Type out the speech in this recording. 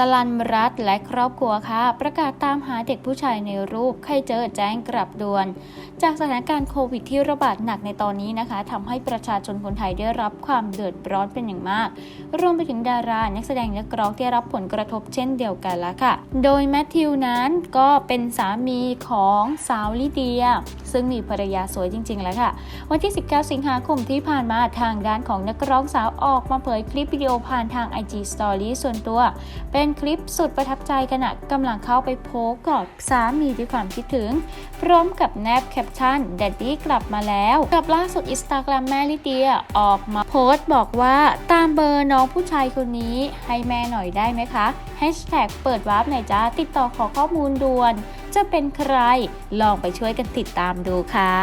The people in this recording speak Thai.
ตลันรัฐและครอบครัวค่ะ ประกาศตามหาเด็กผู้ชายในรูป ใครเจอแจ้งกลับด่วน จากสถานการณ์โควิดที่ระบาดหนักในตอนนี้นะคะทำให้ประชาชนคนไทยได้รับความเดือดร้อนเป็นอย่างมาก รวมไปถึงดารา นักแสดงและกร้องที่รับผลกระทบเช่นเดียวกันละค่ะ โดยแมทธิวนั้นก็เป็นสามีของสาวลิเดีย ซึ่งมีภรรยาสวยจริง ๆ แล้วค่ะ วันที่ 19 สิงหาคมที่ผ่านมาทางด้านของนักร้องสาวออกมาเผยคลิปวิดีโอผ่านทาง IG Story ส่วนตัว เป็นคลิปสุดประทับใจขณะกำลังเข้าไปโพสกอดสามีด้วยความคิดถึง พร้อมกับแนบแคปชั่นแดดดี้กลับมาแล้วกับล่าสุดอินสตาแกรมแม่ลิเดียออกมาโพสต์บอกว่าตามเบอร์น้องผู้ชายคนนี้ให้แม่หน่อยได้ไหมคะแฮชแท็กเปิดวาร์ปหน่อยจ้าติดต่อขอข้อมูลด่วน จะเป็นใคร ลองไปช่วยกันติดตามดูค่ะ